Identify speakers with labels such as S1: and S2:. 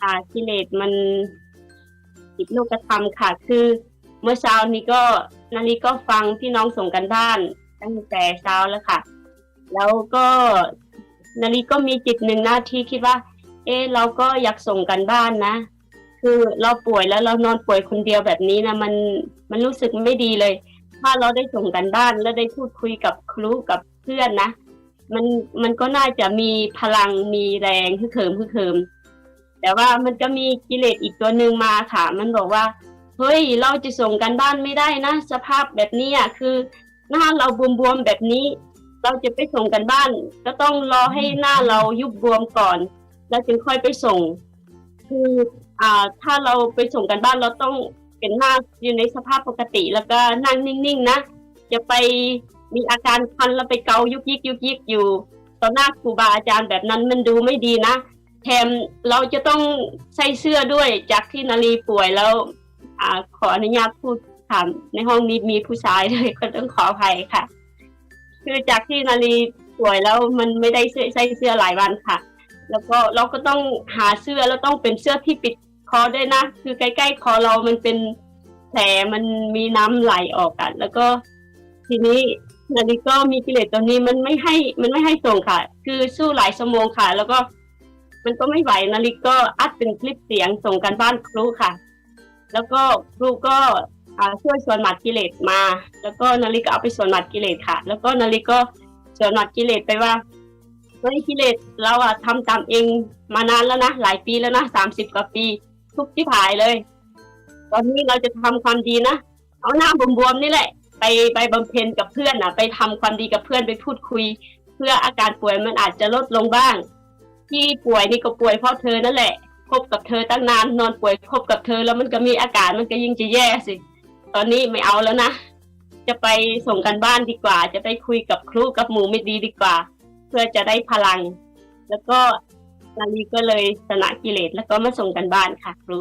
S1: ค่ะกิเลสมันติดโลกธรรมค่ะ คือเมื่อเช้านี้ก็นาลีก็ฟังพี่น้องส่งกันบ้านตั้งแต่เช้าแล้วค่ะ แล้วก็นาลีก็มีจิตหนึ่งหนะที่คิดว่า เออเราก็อยากส่งกันบ้านนะ คือเราป่วยแล้วเรานอนป่วยคนเดียวแบบนี้นะมันมันรู้สึกไม่ดีเลย ถ้าเราได้ส่งกันบ้านแล้วได้พูดคุยกับครูกับเพื่อนนะ มันมันก็น่าจะมีพลังมีแรงฮึกเหิมฮึกเหิม แต่ว่ามันก็มีกิเลสอีกตัวหนึ่งมาค่ะ มันบอกว่า เฮ้ย เราจะส่งกันบ้านไม่ได้นะ สภาพแบบนี้อะคือ หน้าเราบวมๆแบบนี้ เราจะไปส่งกันบ้าน ก็ต้องรอให้หน้าเรายุบบวมก่อน แล้วจึงค่อยไปส่ง คืออ่าถ้าเราไปส่งกันบ้านเราต้องเป็นหน้าอยู่ในสภาพปกติแล้วก็นั่งนิ่งๆนะจะไปมีอาการคันแล้วไปเกายุกยิกยุกยิกอยู่ต่อหน้าครูบาอาจารย์แบบนั้นมันดูไม่ดีนะ แถมเราจะต้องใส่เสื้อด้วยจากที่นาลีป่วยแล้วอขออนุญาตพูดถามในห้องนี้มีผู้ชายด้วยก็ต้องขออภัยค่ะ คือจากที่นาลีป่วยแล้วมันไม่ได้ใส่เสื้อหลายวันค่ะ แล้วก็เราก็ต้องหาเสื้อแล้วต้องเป็นเสื้อที่ปิดคอด้วยนะ คือใกล้ๆคอเรามันเป็นแผลมันมีน้ำไหลออกอะแล้วก็ทีนี้นาฬิก็มีกิเลสตัวนี้มันไม่ให้มันไม่ให้ส่งค่ะ คือสู้หลายชั่วโมงค่ะ แล้วก็ มันก็ไม่ไหวนาฬิกก็อัดเป็นคลิปเสียงส่งกันบ้านครูค่ะ แล้วก็ครูก็ช่วยสวนหมัดกิเลสมา แล้วก็นาฬิกก็เอาไปสวนหมัดกิเลสค่ะ แล้วก็นาฬิกก็สวนหมัดกิเลสไปว่าเฮ้ยกิเลสเราอะทำตามเองมานานแล้วนะหลายปีแล้วนะสามสิบกว่าปี ทุกที่ผายเลย ตอนนี้เราจะทำความดีนะเอาหน้าบวมๆนี่แหละ ไปไปบำเพ็ญกับเพื่อนอะไปทำความดีกับเพื่อนไปพูดคุย เพื่ออาการป่วยมันอาจจะลดลงบ้าง ที่ป่วยนี่ก็ป่วยเพราะเธอนั่นแหละคบกับเธอตั้งนานนอนป่วยคบกับเธอแล้วมันก็มีอาการมันก็ยิ่งจะแย่สิ ตอนนี้ไม่เอาแล้วนะ จะไปส่งกันบ้านดีกว่า จะไปคุยกับครูกับหมูไม่ดีดีกว่า เพื่อจะได้พลัง แล้วก็นาลีก็เลยชนะกิเลสแล้วก็มาส่งกันบ้านค่ะ ครู